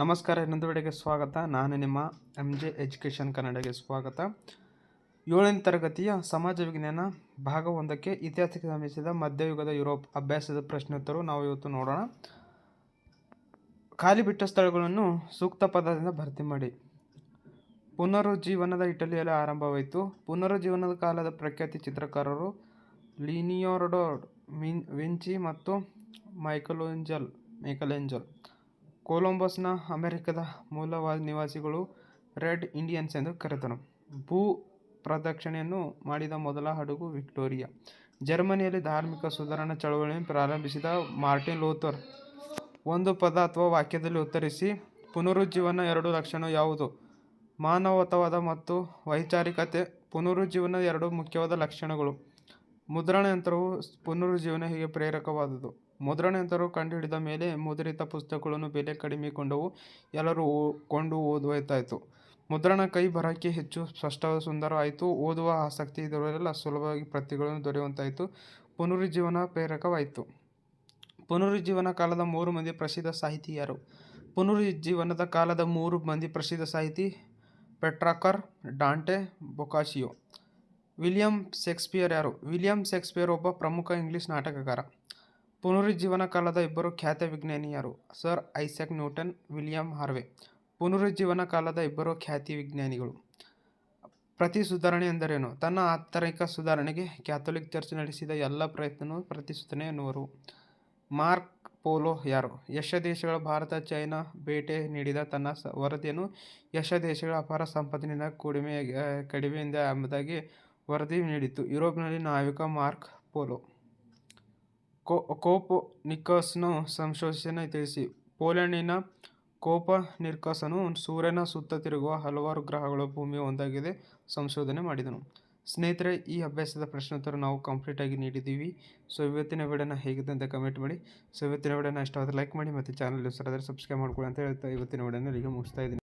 ನಮಸ್ಕಾರ ಇನ್ನೊಂದು ವೇಳೆಗೆ ಸ್ವಾಗತ. ನಾನು ನಿಮ್ಮ ಎಂ ಜೆ ಎಜುಕೇಷನ್ ಕನ್ನಡಗೆ ಸ್ವಾಗತ. ಏಳನೇ ತರಗತಿಯ ಸಮಾಜ ವಿಜ್ಞಾನ ಭಾಗ ಒಂದಕ್ಕೆ ಇತಿಹಾಸಕ್ಕೆ ಸಂಬಂಧಿಸಿದ ಮಧ್ಯಯುಗದ ಯುರೋಪ್ ಅಭ್ಯಾಸದ ಪ್ರಶ್ನೋತ್ತರ ನಾವು ಇವತ್ತು ನೋಡೋಣ. ಖಾಲಿ ಬಿಟ್ಟ ಸ್ಥಳಗಳನ್ನು ಸೂಕ್ತ ಪದದಿಂದ ಭರ್ತಿ ಮಾಡಿ. ಪುನರುಜ್ಜೀವನದ ಇಟಲಿಯಲ್ಲಿ ಆರಂಭವಾಯಿತು. ಪುನರುಜ್ಜೀವನದ ಕಾಲದ ಪ್ರಖ್ಯಾತಿ ಚಿತ್ರಕಾರರು ಲಿನಿಯೋರ್ಡೋ ವಿನ್ ವಿಂಚಿ ಮತ್ತು ಮೈಕಲೋಂಜಲ್, ಮೈಕಲೆಂಜಲ್. ಕೊಲಂಬಸ್ನ ಅಮೆರಿಕದ ಮೂಲ ನಿವಾಸಿಗಳು ರೆಡ್ ಇಂಡಿಯನ್ಸ್ ಎಂದು ಕರೆತರು ಭೂ ಪ್ರದಕ್ಷಿಣೆಯನ್ನು ಮಾಡಿದ ಮೊದಲ ಹಡಗು ವಿಕ್ಟೋರಿಯಾ. ಜರ್ಮನಿಯಲ್ಲಿ ಧಾರ್ಮಿಕ ಸುಧಾರಣಾ ಚಳವಳಿಯನ್ನು ಪ್ರಾರಂಭಿಸಿದ ಮಾರ್ಟಿನ್ ಲೂಥರ್ ಒಂದು ಪದ ಅಥವಾ ವಾಕ್ಯದಲ್ಲಿ ಉತ್ತರಿಸಿ, ಪುನರುಜ್ಜೀವನ ಎರಡು ಲಕ್ಷಣ ಯಾವುದು? ಮಾನವತವಾದ ಮತ್ತು ವೈಚಾರಿಕತೆ. ಪುನರುಜ್ಜೀವನ ಎರಡು ಮುಖ್ಯವಾದ ಲಕ್ಷಣಗಳು. ಮುದ್ರಣ ಯಂತ್ರವು ಪುನರುಜ್ಜೀವನ ಹೀಗೆ ಪ್ರೇರಕವಾದುದು. ಮುದ್ರಣ ಯಂತ್ರವು ಕಂಡುಹಿಡಿದ ಮೇಲೆ ಮುದ್ರಿತ ಪುಸ್ತಕಗಳನ್ನು ಬೆಲೆ ಕಡಿಮೆ ಕೊಂಡವು, ಎಲ್ಲರೂ ಕೊಂಡು ಓದುವಂತಾಯಿತು ಮುದ್ರಣ ಕೈ ಬರಹಕ್ಕೆ ಹೆಚ್ಚು ಸ್ಪಷ್ಟವಾದ ಸುಂದರ ಆಯಿತು. ಓದುವ ಆಸಕ್ತಿ ಇದರಲ್ಲೆಲ್ಲ ಸುಲಭವಾಗಿ ಪ್ರತಿಗಳನ್ನು ದೊರೆಯುವಂತಾಯಿತು. ಪುನರುಜ್ಜೀವನ ಪ್ರೇರಕವಾಯಿತು. ಪುನರುಜ್ಜೀವನ ಕಾಲದ ಮೂರು ಮಂದಿ ಪ್ರಸಿದ್ಧ ಸಾಹಿತಿ ಯಾರು? ಪುನರುಜ್ಜೀವನದ ಕಾಲದ ಮೂರು ಮಂದಿ ಪ್ರಸಿದ್ಧ ಸಾಹಿತಿ Petrarch, Dante Boccaccio William Shakespeare ಯಾರು? ವಿಲಿಯಂ ಶೇಕ್ಸ್ಪಿಯರ್ ಒಬ್ಬ ಪ್ರಮುಖ ಇಂಗ್ಲಿಷ್ ನಾಟಕಕಾರ ಪುನರುಜ್ಜೀವನ ಕಾಲದ ಇಬ್ಬರು ಖ್ಯಾತ ವಿಜ್ಞಾನಿ ಯಾರು? Sir Isaac Newton, William Harvey. ಪುನರುಜ್ಜೀವನ ಕಾಲದ ಇಬ್ಬರು ಖ್ಯಾತಿ ವಿಜ್ಞಾನಿಗಳು. ಪ್ರತಿ ಸುಧಾರಣೆ ಎಂದರೇನು? ತನ್ನ ಆಂತರಿಕ ಸುಧಾರಣೆಗೆ ಕ್ಯಾಥೋಲಿಕ್ ಚರ್ಚ್ ನಡೆಸಿದ ಎಲ್ಲ ಪ್ರಯತ್ನವೂ ಪ್ರತಿಸುತ್ತನೆ ಎನ್ನುವರು. ಮಾರ್ಕ್ ಪೋಲೋ ಯಾರು? ಯಶ ದೇಶಗಳ ಭಾರತ, ಚೈನಾ ಭೇಟಿ ನೀಡಿದ ತನ್ನ ವರದಿಯನ್ನು ಯಶ ದೇಶಗಳ ಅಪಾರ ಸಂಪತ್ತಿನಿಂದ ಕಡಿಮೆ, ಕಡಿಮೆಯಿಂದ ಎಂಬುದಾಗಿ ವರದಿ ನೀಡಿತು ಯುರೋಪ್ನಲ್ಲಿ ನಾವಿಕ ಮಾರ್ಕ್ ಪೋಲೋ, ಕೋ ಕೋಪರ್ನಿಕಸ್ನ ಸಂಶೋಧನೆ ತಿಳಿಸಿ. ಪೋಲೆಂಡಿನ ಕೋಪರ್ನಿಕಸನು ಸೂರ್ಯನ ಸುತ್ತ ತಿರುಗುವ ಹಲವಾರು ಗ್ರಹಗಳು ಭೂಮಿಯ ಒಂದಾಗಿದೆ ಸಂಶೋಧನೆ ಮಾಡಿದನು. ಸ್ನೇಹಿತರೆ, ಈ ಅಭ್ಯಾಸದ ಪ್ರಶ್ನೋತ್ತರ ನಾವು ಕಂಪ್ಲೀಟಾಗಿ ನೀಡಿದ್ದೀವಿ. ಸೊ ಇವತ್ತಿನ ವಿಡಿಯೋನ ಹೇಗಿದೆ ಅಂತ ಕಮೆಂಟ್ ಮಾಡಿ. ಸೊ ಇವತ್ತಿನ ವಿಡಿಯೋನ ಇಷ್ಟವಾದರೆ ಲೈಕ್ ಮಾಡಿ ಮತ್ತು ಚಾನಲ್ ಹೆಸರಾದರೆ ಸಬ್ಸ್ಕ್ರೈಬ್ ಮಾಡ್ಕೊಳ್ಳಿ ಅಂತ ಹೇಳ್ತಾ ಇವತ್ತಿನ ವಿಡಿಯೋನ ಇಲ್ಲಿಗೆ ಮುಗಿಸ್ತಾ ಇದ್ದೀನಿ.